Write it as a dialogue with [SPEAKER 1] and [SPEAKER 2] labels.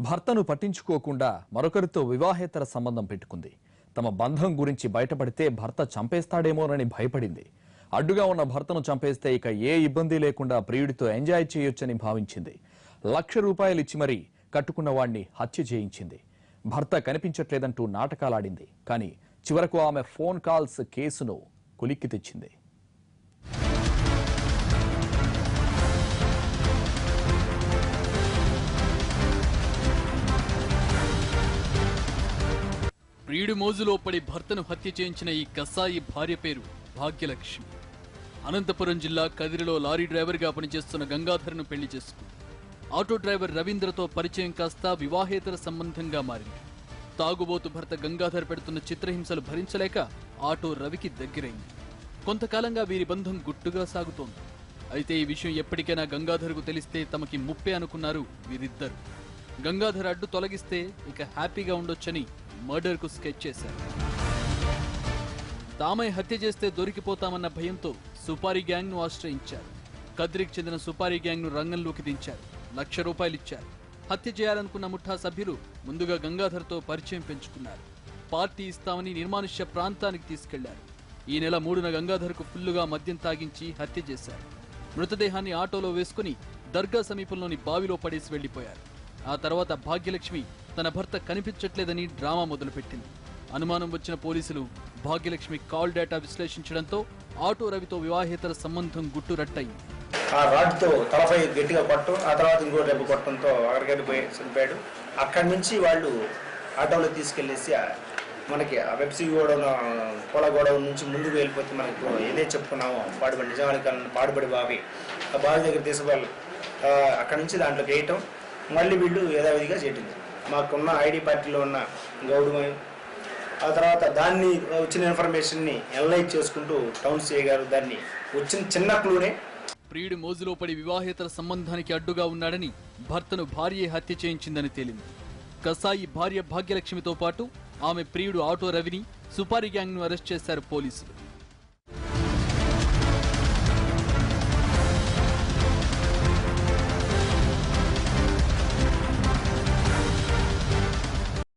[SPEAKER 1] భర్తను పట్టించుకోకుండా మరొకరితో వివాహేతర సంబంధం పెట్టుకుంది. తమ బంధం గురించి బయటపడితే భర్త చంపేస్తాడేమోనని భయపడింది. అడ్డుగా ఉన్న భర్తను చంపేస్తే ఇక ఏ ఇబ్బంది లేకుండా ప్రియుడితో ఎంజాయ్ చేయొచ్చని భావించింది. లక్ష రూపాయలు ఇచ్చి మరీ కట్టుకున్న వాణ్ణి హత్య చేయించింది. భర్త కనిపించట్లేదంటూ నాటకాలాడింది. కానీ చివరకు ఆమె ఫోన్ కాల్స్ కేసును కులిక్కి తెచ్చింది.
[SPEAKER 2] ప్రియుడి మోజులో పడి భర్తను హత్య చేయించిన ఈ కసాయి భార్య పేరు భాగ్యలక్ష్మి. అనంతపురం జిల్లా కదిరిలో లారీ డ్రైవర్గా పనిచేస్తున్న గంగాధర్ను పెళ్ళి చేసుకుంది. ఆటో డ్రైవర్ రవీంద్రతో పరిచయం కాస్త వివాహేతర సంబంధంగా మారింది. తాగుబోతు భర్త గంగాధర్ పెడుతున్న చిత్రహింసలు భరించలేక ఆటో రవికి దగ్గరైంది. కొంతకాలంగా వీరి బంధం గుట్టుగా సాగుతోంది. అయితే ఈ విషయం ఎప్పటికైనా గంగాధర్కు తెలిస్తే తమకి ముప్పే అనుకున్నారు వీరిద్దరు. గంగాధర్ అడ్డు తొలగిస్తే ఇక హ్యాపీగా ఉండొచ్చని మర్డర్కు స్కెచ్ చేశారు. తామై హత్య చేస్తే దొరికిపోతామన్న భయంతో సుపారీ గ్యాంగ్ను ఆశ్రయించారు. కద్రికి చెందిన సుపారీ గ్యాంగ్ను రంగంలోకి దించారు. లక్ష రూపాయలిచ్చారు హత్య చేయాలనుకున్న ముఠా సభ్యులు ముందుగా గంగాధర్తో పరిచయం పెంచుకున్నారు. పార్టీ ఇస్తామని నిర్మానుష్య ప్రాంతానికి తీసుకెళ్ళారు. ఈ నెల మూడున గంగాధర్కు ఫుల్లుగా మద్యం తాగించి హత్య చేశారు. మృతదేహాన్ని ఆటోలో వేసుకుని దర్గా సమీపంలోని బావిలో పడేసి వెళ్ళిపోయారు ఆ తర్వాత భాగ్యలక్ష్మి తన భర్త కనిపించట్లేదని డ్రామా మొదలుపెట్టింది. అనుమానం వచ్చిన పోలీసులు భాగ్యలక్ష్మి కాల్ డేటా విశ్లేషించడంతో ఆటో రవితో వివాహేతర సంబంధం గుట్టు రట్టయింది.
[SPEAKER 3] ఆ రాడ్తో తలపై గట్టిగా కొట్టడం ఆ తర్వాత ఇంకో రేపు కొట్టడంతో అక్కడికి పోయి చనిపోయాడు అక్కడి నుంచి వాళ్ళు ఆటోలో తీసుకెళ్ళేసి మనకి ఆ వెబ్సీ గోడౌన్ పొల గోడౌన్ నుంచి ముందుకు వెళ్ళిపోతే మనకు ఏదే చెప్పుకున్నామో పాడుబడి నిజానికి పాడుబడి బావి. ఆ బావి దగ్గర తీసుకువెళ్ళి అక్కడి నుంచి దాంట్లో వేయటం. మళ్ళీ వీళ్ళు యథావిధిగా చేయటం మాకున్న ఐడి పార్టీలో ఉన్న గౌడమయం ఆ తర్వాత దాన్ని వచ్చిన ఇన్ఫర్మేషన్ని ఎనలైజ్ చేసుకుంటూ టౌన్ సిఐ గారు దాన్ని వచ్చిన చిన్న క్లూనే
[SPEAKER 2] ప్రియుడి మోజులో పడి వివాహేతర సంబంధానికి అడ్డుగా ఉన్నాడని భర్తను భార్య హత్య చేయించిందని తేలింది. కసాయి భార్య భాగ్యలక్ష్మితో పాటు ఆమె ప్రియుడు ఆటో రవిని సుపారీ గ్యాంగ్ను అరెస్ట్ చేశారు పోలీసులు.